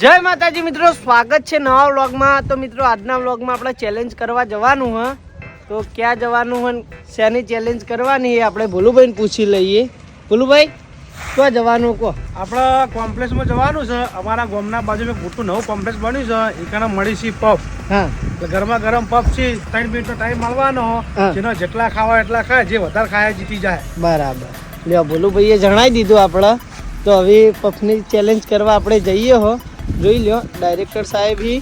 જય માતાજી મિત્રો સ્વાગત છે નવા વ્લોગમાં. તો મિત્રો આજના વ્લોગમાં આપણે ચેલેન્જ કરવા જવાનું હ. તો ક્યાં જવાનું હોય ને શેની ચેલેન્જ કરવાની એ આપણે ભોલુભાઈને પૂછી લઈએ. ભોલુભાઈ ક્યાં જવાનું કહો? આપણા કોમ્પ્લેક્સમાં જવાનું છે. અમારા ગામના બાજુમાં મોટું નવું કોમ્પ્લેક્સ બન્યું છે. એકાના મળી છે પફ. હા. ગરમા ગરમ પફ છે. ત્રણ મિનિટનો ટાઈમ મળવાનો. જેનો જેટલા ખાવા એટલા ખાય. જે વધારે ખાય જીતી જાય. બરાબર. લ્યો ભોલુભાઈએ જણાવી દીધું આપણે. તો હવે પફની ચેલેન્જ કરવા આપણે જઈએ હો. જોઈ લ્યો ડાયરેક્ટર સાહેબ હી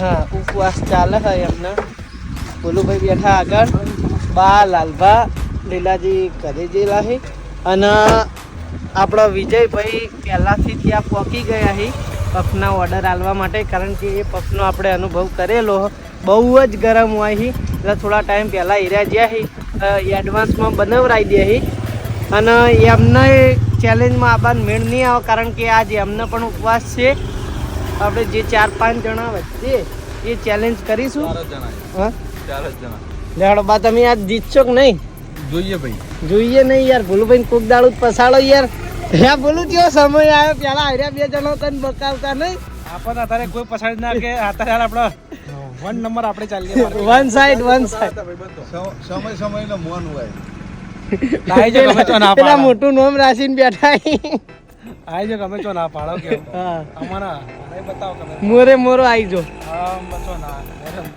હા ઉપવાસ ચાલે છે એમને. ભોલુભાઈ બેઠા આગળ. બા લાલભા લીલાજી કરી જેલા છે અને આપણો વિજયભાઈ પહેલાંથી ત્યાં પહોંચી ગયા છે પફના ઓર્ડર આલવા માટે કારણ કે એ પફનો આપણે અનુભવ કરેલો. બહુ જ ગરમ હોય છે એટલે થોડા ટાઈમ પહેલાં એરિયા જ્યાં છે એડવાન્સમાં બનાવરાઈ દે છે અને એમને ચેલેન્જમાં આવવાનું મેળ નહીં આવે કારણ કે આજે અમને પણ ઉપવાસ છે. આપણે જે ચાર પાંચ જણા વચ્ચે એ ચેલેન્જ કરીશું. હા? લેવડો બા તમે આજ જીતશો કે નહીં? જોઈએ ભાઈ. જોઈએ નહીં યાર ભૂલુભાઈ કોક દાડું જ પસાડો યાર. હે ભૂલું કેવો સમય આવ્યો? પેલા આર્યા બે જણો તને બકાવતા નહીં? આપણને અત્યારે કોઈ પસાડી ના કે અત્યારે આપણે વન નંબર આપણે ચાલીએ વન સાઈડ વન સાઈડ સમય સમય નો મોન હોય. પેલા મોટું નોમ રાખીને બેઠા આઈ જો ગમે છો ના પાડો કે અમારા બતાવો મોરે મોરો આવી જો.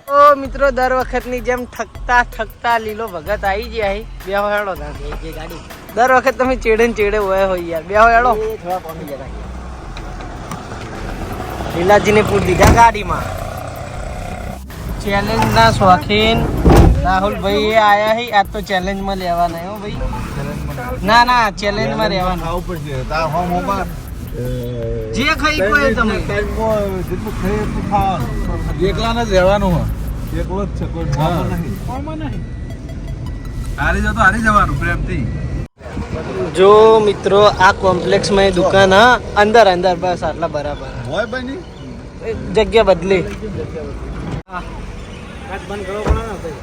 તો મિત્રો દર વખતની જેમ ઠકતા ઠકતા લીલો ભગત આવી ગયા અહીં બે હેડો ગાડી. દર વખત તમે ચેડે ને ચેડે હોય હોય યાર. બે હેડો લીલાજીને પૂર દીધા ગાડીમાં. ચેલેન્જ ના શોખીન રાહુલભાઈ એ આયા હી આજ તો ચેલેન્જમાં લેવાના હો ભાઈ. ના ના ચેલેન્જમાં રહેવાના. ખાવું પડશે. તાર હોમ હોમાં જે ખાઈ કોઈ તમે જેટલું ખાઈ એટલું ખાવાનું. એકલા જ રહેવાનું હોય. એકલો જ છે કોઈ ખાવાનું નહીં. હારી જતો હારી જવાનું પ્રેમથી. જો મિત્રો આ કોમ્પ્લેક્સમાં દુકાન હા અંદર અંદર બસ આટલા બરાબર. હોય ભાઈ ની? જગ્યા બદલી. બંધ કરો પણ ના ભાઈ.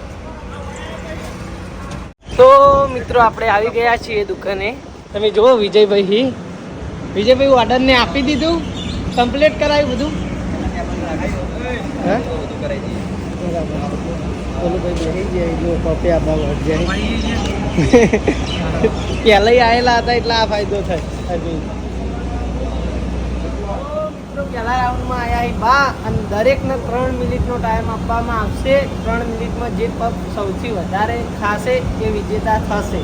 તો મિત્રો આપણે આવી ગયા છીએ દુકાને. તમે જુઓ વિજયભાઈ હી. વિજયભાઈ ઓર્ડરને આપી દીધું કમ્પ્લીટ કરાવ્યું બધું. પહેલા આવેલા હતા એટલે આ ફાયદો થાય. મિત્રો પહેલા રાઉન્ડમાં આવ્યા એ બા અને દરેકને ત્રણ મિનિટનો ટાઈમ આપવામાં આવશે. ત્રણ મિનિટમાં જે પગ સૌથી વધારે ખાશે એ વિજેતા થશે.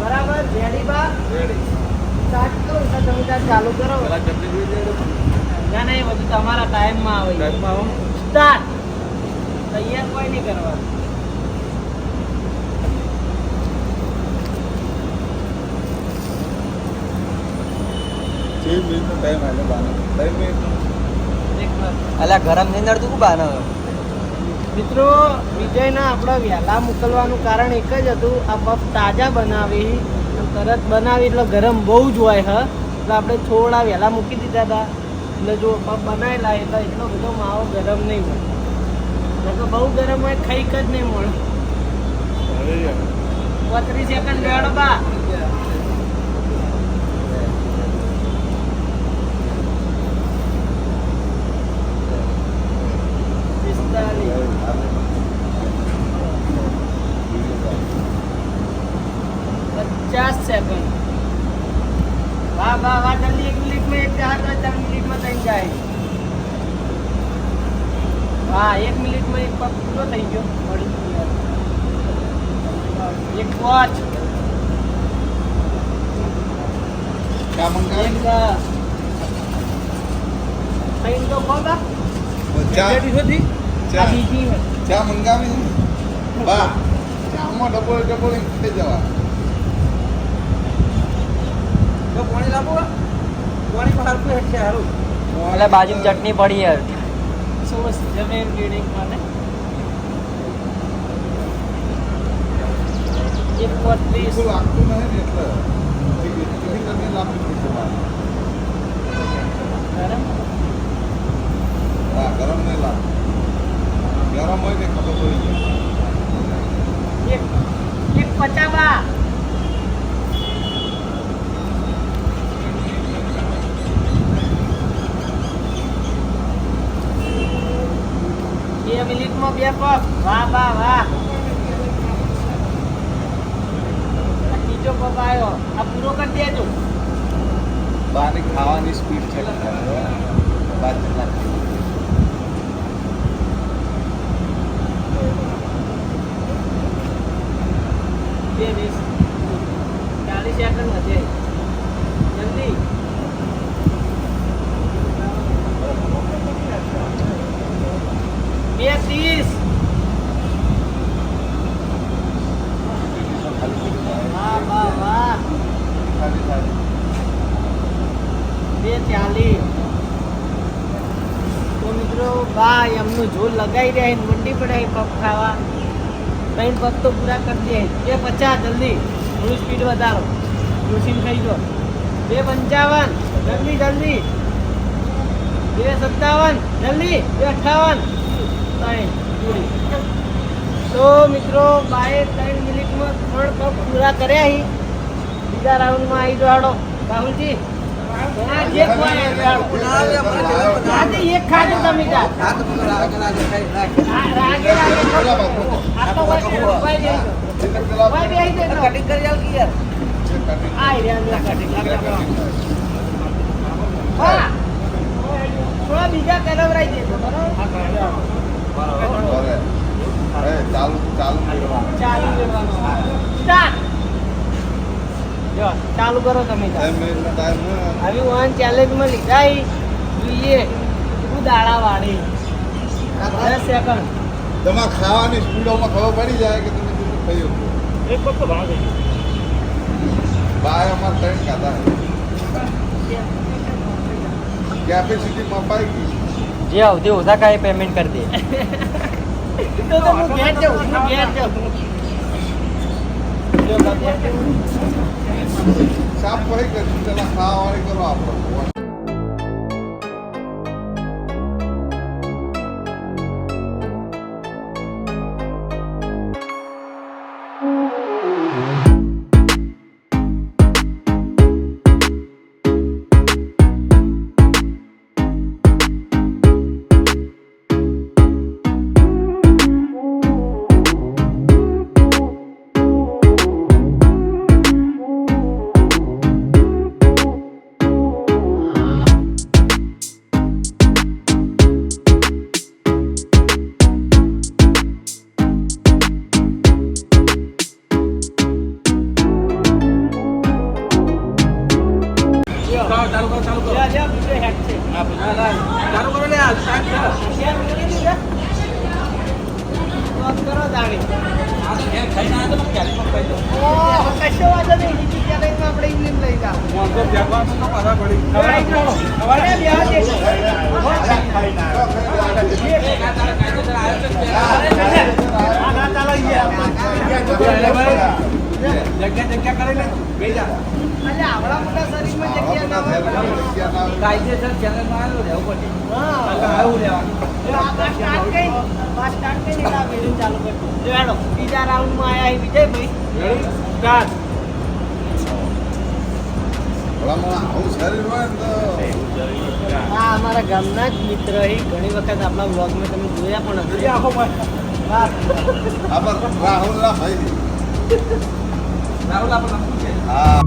બરાબર? જેડી બા? સ્ટાર્ટ કરો ચાલુ કરો. ના ના એ બધું તમારા ટાઈમમાં આવે. સ્ટાર્ટ તૈયાર કોઈ નહીં કરવાનું. છે મિનિટનો ટાઈમ આલે બાનો ત્રણ મિનિટનો અલા ગરમ નહીં નડતું કુ બાનો મિત્રો વિજયના આપણા વહેલા મોકલવાનું કારણ એક જ હતું આ પફ તાજા બનાવી તરત બનાવી એટલે ગરમ બહુ જ હોય હ. એટલે આપણે થોડા વહેલા મૂકી દીધા હતા. એટલે જો પફ બનાવેલા એટલે એટલો બધો માવો ગરમ નહીં મળે તો બહુ ગરમ હોય ખાઈક જ નહીં મળે. બત્રીસ સેકન્ડ બેડ બા પિસ્તાલીસ પચાસ સેકન્ડ વાહ વાહ વાહ જલ્દી એક મિનિટમાં એક જાય તો ચાર મિનિટમાં થઈ જાય હા એક મિનિટમાં એક થઈ ગયો. મળી એક વોચ ચા. મંગાવી બા ચામાં ડબલ ડબલ જવા તો પાણી લાવો પાણી એટલે હારું. એટલે બાજુ ચટણી પડી યાર. સોસ જમીન ગીડિંગ મને? import. Ya, milikmu biar kok. Wah, wah, wah. આ ત્રીજો પગ આવ્યો. આ પૂરો કરી દેજો. બાની ખાવાની સ્પીડ છે. બાદ બે વીસ ચાલીસ સેકન્ડ વધે જલ્દી બે ત્રીસ વાહ વાહ વાહ બે ચાલીસ તો મિત્રો બા એમનું ઝોલ લગાવી રહ્યા છે, મંડી પડે પગ ખાવા. ત્રણ પગ તો પૂરા કરી દે. બે પચાસ, જલ્દી. થોડું સ્પીડ વધારો. જોશીને ખાઈ ગયો બે પંચાવન, જલ્દી જલ્દી. બે સત્તાવન, જલ્દી. બે અઠાવન. ત્રણ તો મિત્રો, બાએ ત્રણ મિનિટમાં ત્રણ પગ પૂરા કર્યા હી બીજા રાઉન્ડમાં આવી જવાડો. રાહુલજી. હા, જે ખવાય એ જાડો. એક ખાજો તમે તાર. આ. હા. થોડા બીજા કલવરાઈ દેજો બરાબર ચાલુ ચાલુ ચાલુ સ્ટાર્ટ જો ચાલુ કરો તમે. આવી વાહન ચેલેન્જમાં લીધા જોઈએ. શું દાડા વાળી. દસ સેકન્ડ તમારે ખાવાની સ્પીડોમાં ખબર પડી જાય કે તમે કેટલું શકો. એક પગ તો ભાગે બાય અમારે ત્રણ ખાતા કેપેસિટી મપાઈ ગઈ. જે આવતી ઓછા કાંઈ પેમેન્ટ કરી દે. તો તો હું ઘેર જાઉં હું ઘેર જાઉં. સાફ કરી કરશું પેલા ખાવાની કરો આપણે. બીજા આયા સ્ટાર્ટ ને તો આ અમારા ગામના જ મિત્ર એ ઘણી વખત આપણા વ્લોગમાં તમે જોયા પણ. આબર રાહુલ ના ભાઈ રાહુલ આપણને હા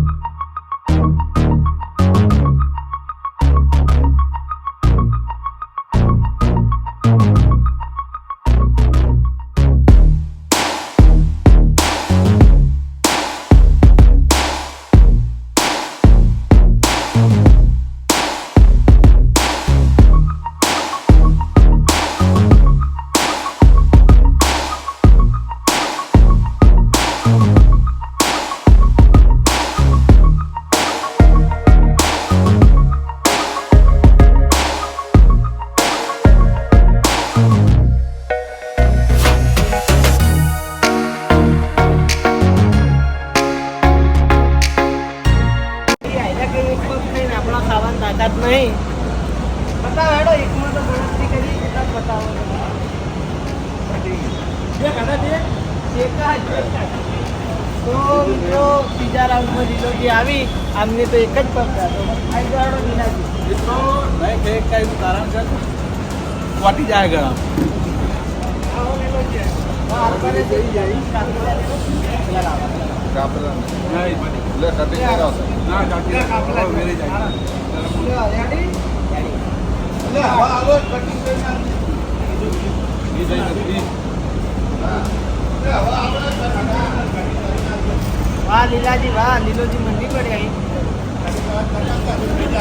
કાપેલા નહીં. લે, cutting કરાવો. ના જાતી હવે વેરી જાય. ઈ જઈ નથી. વાહ લીલાજી વાહ લીલોજી મંડી પડી અહીં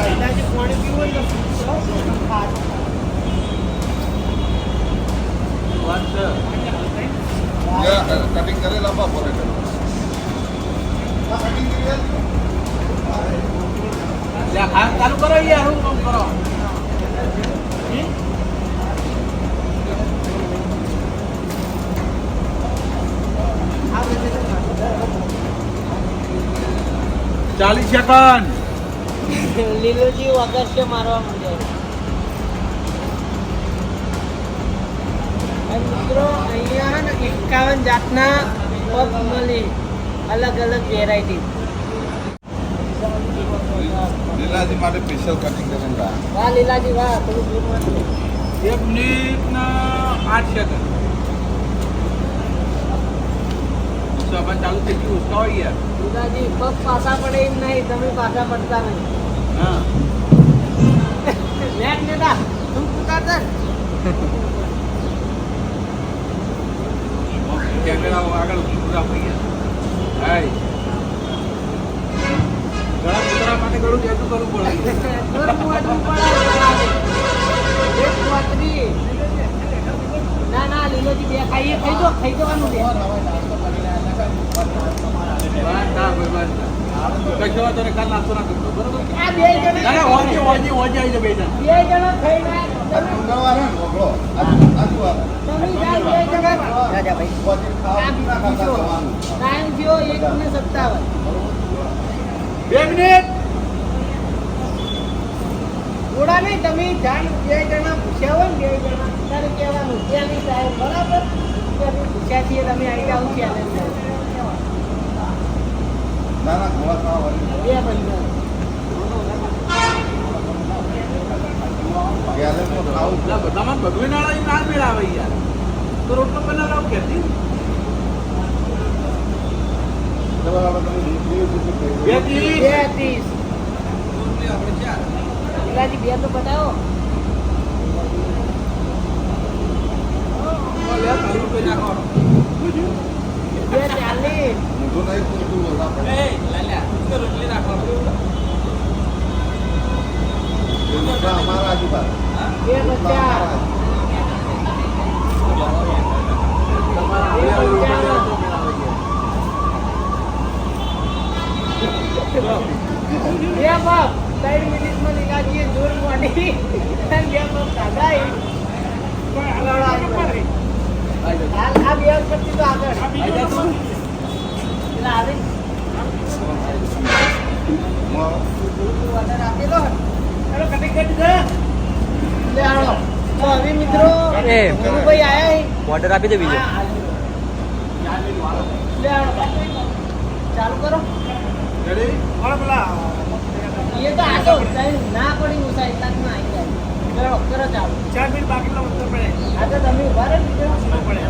લીલાજી પાણી પીવું હોય તો ખાટ. લે, cutting કરેલા બા, ફોરે કરો. ચાલુ કરો યાર હું કરો. ચાલીસ સેકન્ડ લીલોજી છે મારવા મિત્રો અહીંયા ને એકાવન જાતના પગ મળી. અલગ અલગ વેરાયટી લીલાજી માટે સ્પેશિયલ કટિંગ કરેલા વાહ લીલાજી વાહ થોડું દૂરમાંથી એક મિનિટ ના આઠ સેકન્ડ ચાલુ થઈ ગયું? ઉત્સાહ હોય યાર. લીલાજી પગ પાછા પડે એમ નહીં તમે પાછા પડતા નહીં. હા. લેટ નેતા તું પુકારતા કેમેરા આગળ પૂરા થઈ ગયા. હાય. ઘણા કૂતરા માટે ઘણું જેટલું કરવું પડે. પડે ના ના લીલોજી બે ખાઈએ ખાઈ દો ખાઈ જવાનું છે બસ ના કોઈ બસ ના. કશો નહીં, કાલ નાસ્તો ના કરતો બરોબર? ના જણા ના આવી જાય બે જણા. બે જણા ખાઈને તમે બે મિનિટ થોડા પૂછ્યા હોય ને સાહેબ બરાબર પૂછ્યા છીએ તમે આવી ના ગોળા બે બંધો ગેલેરીમાં ખાવું જ ના બધામાં ભગવી નાળા એ ના મેળ આવે યાર તો રોટલો બનાવડાવ ક્યાંથી ચલો હવે તમે દીકરીઓ સુધી કહી દો. બે ત્રીસ. બે ત્રીસ લીલાજી બે તો બતાવો લે, તારી ઉપર નાખો. બે ચાલીસ ઊંધું નહીં પૂરતું બોલવા પડે. એ, લાલ્યા, ઉપર રોટલી નાખો. એ રીક્ષા અમારા આજુબાજુ. બે પચાસ તમારા હવે આવી ઉપર લેવા તો મેળ આવે યાર. બે બાપ ત્રણ મિનિટમાં લીલાજીએ જોર મોડી અને બે બાપ ખાધા એ. પણ આગળ હવે મિત્રો ગુરુભાઈ આયા ઓર્ડર આપી દે બીજો. ચાલુ કરો. એ તો આટો ના પડી હું સાહેબ તાકમાં આવી જાય. કરો કરો ચાલુ. ચાર મિનિટ બાકી તો ઉત્તર પડે. આ તો તમે ઊભા રહો ને બીજો.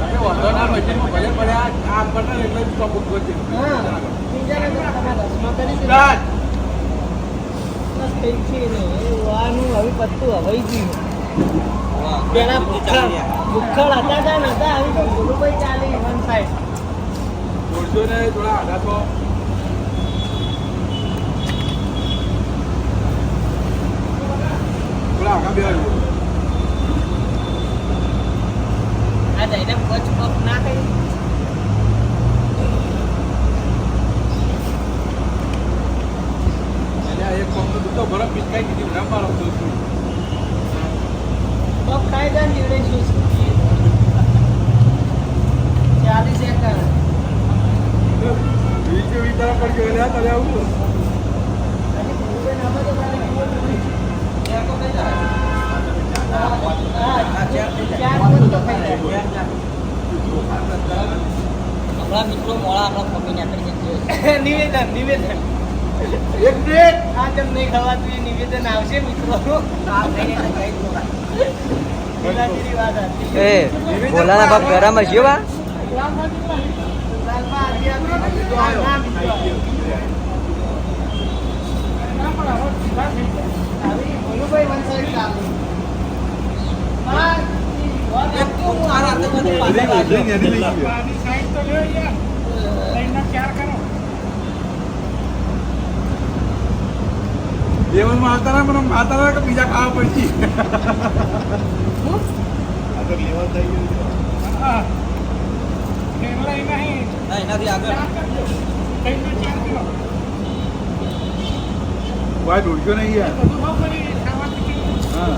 અરે વાંધો ના, મશીનમાં ભલે પડે, આ- બટન એટલે જ હા બીજાને તો તમારા દસમાં કરી થઈ છે ને. હવે પત્તું હવે ગયું. પેલા ભૂખડ ભૂખડ હતા તા ને હતા હવે તો ગુરુભાઈ ચાલી વન સાઈડ દોઢસો ને થોડા આઘા તો. થોડા આઘા બેસજો. આ જઈને પચ પગ ના કરી એટલે આ એક પગનો દૂધો બરફ પીસકાઈ દીધી, ના મારો તો શું. પગ ખાઈ જાય ને જીવડે શું ચાલીસ સેકન્ડ વીસ કે વીસ જણા પડજો, એટલે આ તમે આવું છો. આપણા મિત્રો મોડા આપણા મમ્મીને આપણી નિવેદન નિવેદન એક મિનિટ. આ જેમ નહીં ખવાતું એ નિવેદન આવશે મિત્રો લીલાજીની વાત હતી. એ ભોલાના બાપ ગરમ હશે વા? લાલબા આજે દેવનમાં આવતા રહે મને માતા રહે કે બીજા ખાવા પડશે? એનાથી આગળ. ભાઈ ઢોળક્યો નહીં યાર. હા.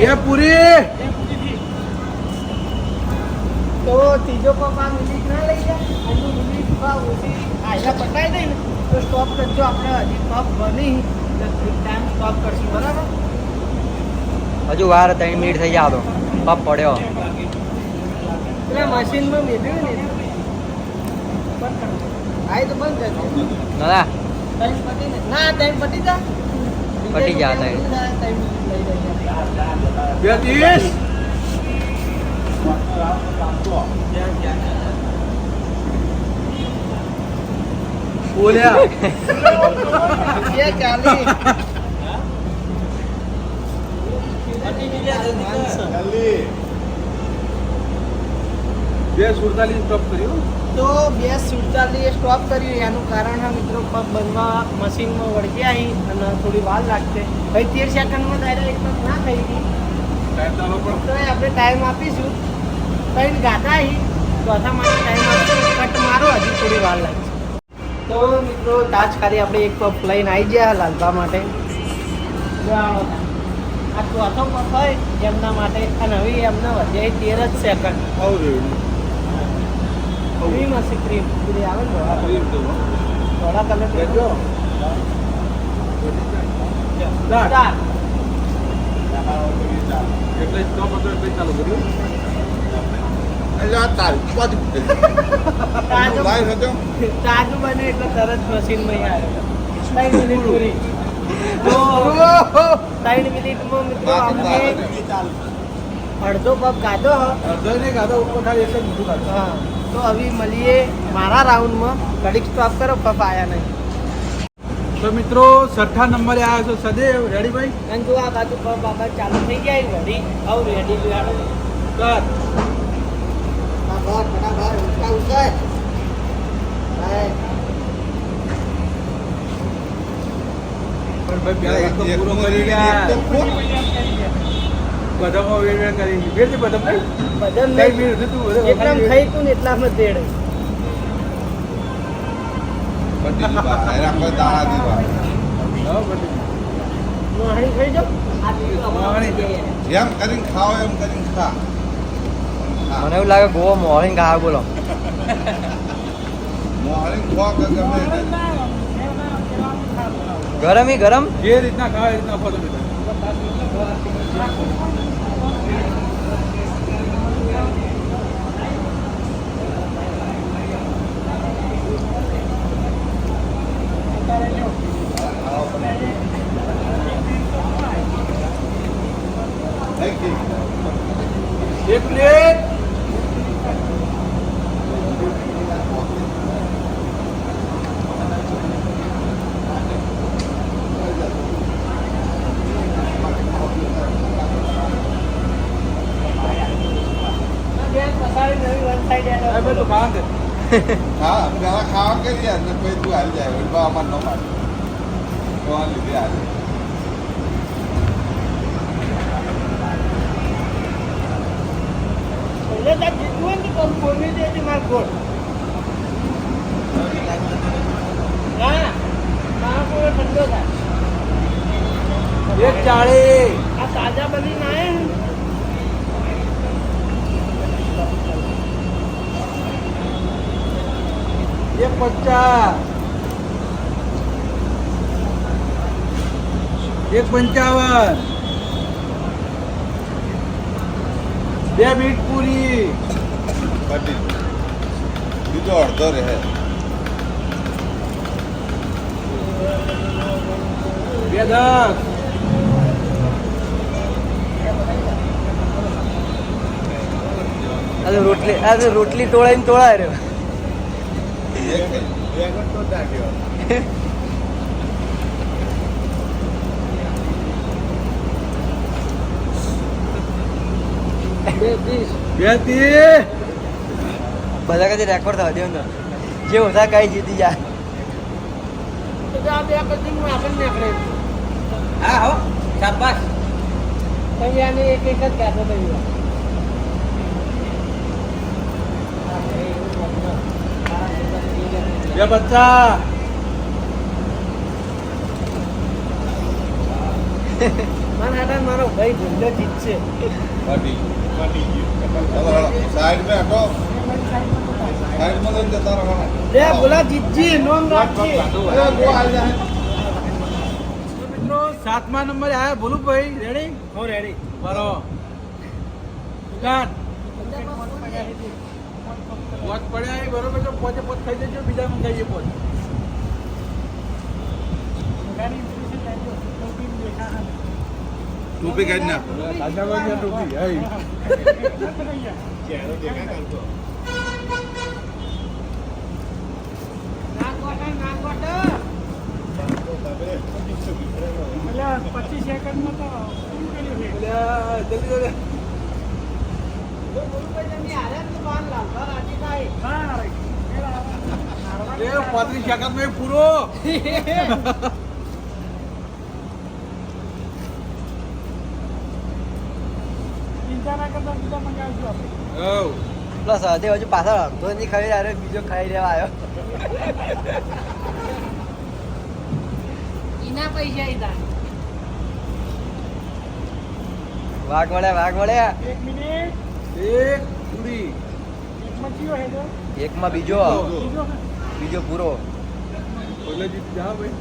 એ પૂરી! તો ત્રીજો આ મિનિટ ના લઈ જાય હજુ મિનિટમાં ઓછી આયલા પટાઈ દઈ ને તો સ્ટોપ કરજો. આપણે હજી પગ બની ટાઈમ સ્ટોપ કરશું બરાબર? હજુ વાર ત્રણ મિનિટ થઈ જાય તો પપ પડ્યો. એટલે મશીનમાં મેળવ્યું ને તો બંધ કરજો. ને ના ટાઈમ પતી જા પતી જા ટાઈમ બોલ્યા બે સુડતાલીસ સ્ટોપ કર્યું? તો બે સુડતાલીસ સ્ટોપ કર્યું. એનું કારણ મિત્રો પગ બનવા મશીનમાં વળગ્યા આવી અને થોડી વાર લાગશે. ભાઈ તેર સેકન્ડમાં ડાયરેક્ટ ના થઈ ગઈ. તો આપણે ટાઈમ આપીશું. ત્રણ ગાતા ચોથા માટે ટાઈમ કટ મારો હજી થોડી વાર લાગશે. તો મિત્રો તાજ ખાલી આપણે એક પગ લઈને આવી ગયા લાલબા માટે. જો. આ ચોથો પગ હોય એમના માટે અને હવે એમને વધે તેર જ સેકન્ડ ક્રીમ હશે ક્રીમ? પેલી આવે ને ધોળા કલર. ધોળા કલર બેઠો. ચાલુ ચાર એટલે આ ચાલુ કર્યું તાજુ બને એટલે તરત મશીનમાં આવ્યો. ત્રણ મિનિટ પૂરી. તો ત્રણ મિનિટમાં મિત્રો અમને અડધો પગ કાઢો. અડધો નહીં ખાધો ઉપર ખાલી એટલે બીજું મીઠું હા. તો હવે મળીએ મારા રાઉન્ડમાં ઘડીક સ્ટોપ કરો પપ આયા નહીં. તો મિત્રો છઠ્ઠા નંબરે આવ્યો છો સદેવ. રેડી ભાઈ? અને જો આ બાજુ બાબા ચાલુ થઈ ગયા રેડી આવ રેડી કર ફટાફટ પેલા એક તો કરી બધામાં ને એટલામાં તેડે. એમ કરીને ખાઓ એમ કરીને ખા. મને એવું લાગે ગોવા મોર્નિંગ ખાવા બોલો. ગરમ ઈ ગરમ? જે રીતના ખાવા એ રીતના ખો તમે Thank you. એક પ્લેટ બેન પસાડી નવી વન સાઈડ એનો આ બધું ખાવા દે હા પેલા ખાવા કરીએ અને પછી તું હારી જાય વળી બા અમાર ન મારે તો આ લીધે હારી એટલે તાર જીતવું હોય ને તો દેજે માર ગોળ. ના ના કોઈ ઠંડો થાય. એક ચાળી. આ તાજા બની ના એક પચાસ એક પંચાવન. બે મિનિટ પૂરી. બીજો અડધો રહે. રોટલી આજે રોટલી આજે રોટલી ટોળાઈને ટોળાય રહ્યો. એક નહીં. બે ત્રીસ બધા કદી રેકોર્ડ થવા દેવું જે ઓછા કઈ જીતી જાય. હા હો શાબાશ. એક એક જ કહેતો બે પચાસ મારો ભાઈ જીત જીતશે. સાઈડ હટો સાઈડમાં લઈને જતા રહો બે બોલા જીતજી નોમ રાખજી. અરે, બહુ હાલ જાય. મિત્રો સાતમા નંબરે આયા ભોલુભાઈ રેડી હું રેડી બરો દુકાન વોચ પડ્યા બરોબર છે પોતે પોત ખાઈ દેજો બીજા મંગાવીએ પોત. ટોપી કાઢી નાખો. ટોપી હઈ પચીસ સેકન્ડમાં તો જલ્દી જલ્દી પાંત્રીસ સેકન્ડમાં પૂરો ચિંતા ના કરતા બીજા મંગાવીશું આપણે પ્લસ હજુ હજુ પાછળ અડધો નહીં ખાઈ રહ્યા બીજો ખાઈ લેવા આવ્યો એના પૈસા હતા વાઘ મળ્યા વાઘ મળ્યા એક મિનિટ. એક પૂરી. એકમાં કયો હે એકમાં બીજો. બીજો. બીજો પૂરો. એટલે જીત જા ભાઈ.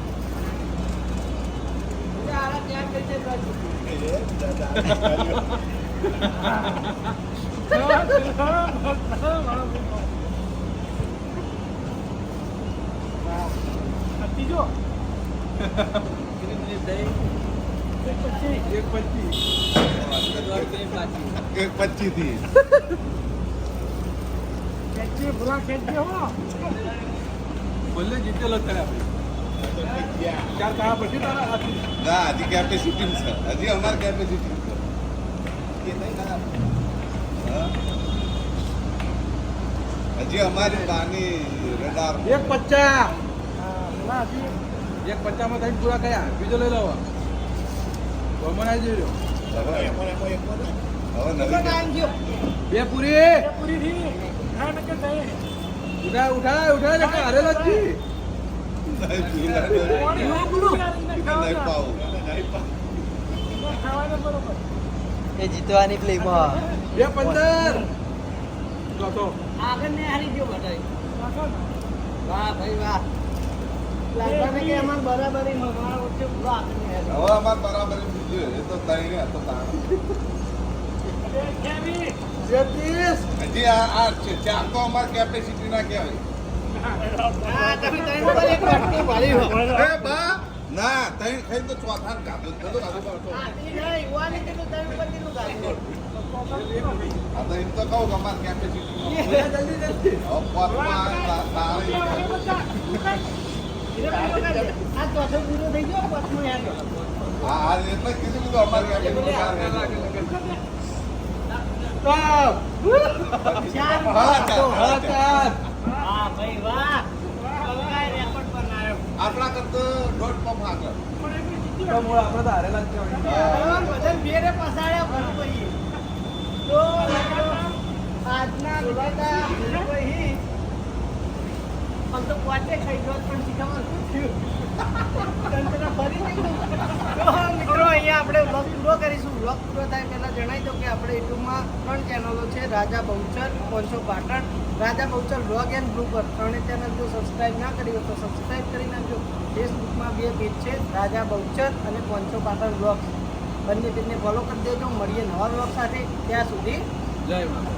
પછી એક પચીસથી ભલે જીતેલો ચાર કાળા પછી તારા હાથી ના, હજી કેપેસિટી છે હજી અમારે કેપેસિટી? હજી અમારી નાની રડાર એક પચાસ. એક ભૂલા માં થઈને પૂરા કયા બીજો લઈ લો કોમન આવી જજો. બે પૂરી. ઉઠા ઉઠા ઉઠા જશે હારેલો જ છી. નહીં પાવું ખાવાને બરોબર. એ જીતવાની ફિલ્મ બે પંદર. આગળ ને હારી ગયો બધાય વાહ ભાઈ વાહ. કેપેસિટી ના કહેવાય. ના તઈ ખાઈ તો ચોથા કાઢો કાઢો તે નહીં, યુવાની તે. તો ત્રણ ઉપર કેટલું ગાળ્યું. આ તો એમ તો કહું કે અમારે કેપેસિટી હા એટલે કીધું કીધું અમારે કેપેસિટી હા ભાઈ વાહ. આપણા કરતો દોઢ પંપ આગળ તો મૂળ આપણે તો હારેલા જ કહેવાય ભગવાન બધાને બેરે પસાડ્યા ભલુભાઈએ. તો આજના ભલુભાઈ આમ તો પોતે ગયો, પણ શીખામાં અહીંયા આપણે વ્લોગ પૂરો કરીશું. વ્લોગ પૂરો થાય પહેલાં જણાવી દઉં કે આપણે યુટ્યુબમાં ત્રણ ચેનલો છે, Raja Bahuchar પોંચો Patan. Raja Bahuchar vlog and blooper ત્રણે ચેનલ જો સબસ્ક્રાઈબ ના કરી હોય તો સબસ્ક્રાઈબ કરી નાખજો. ફેસબુકમાં બે પેજ છે, રાજા બહુચર અને પોંચો પાટણ વ્લોગ બંને પેજને ફોલો કરી દેજો. મળીએ નવા બ્લોગ સાથે. ત્યાં સુધી જય માતા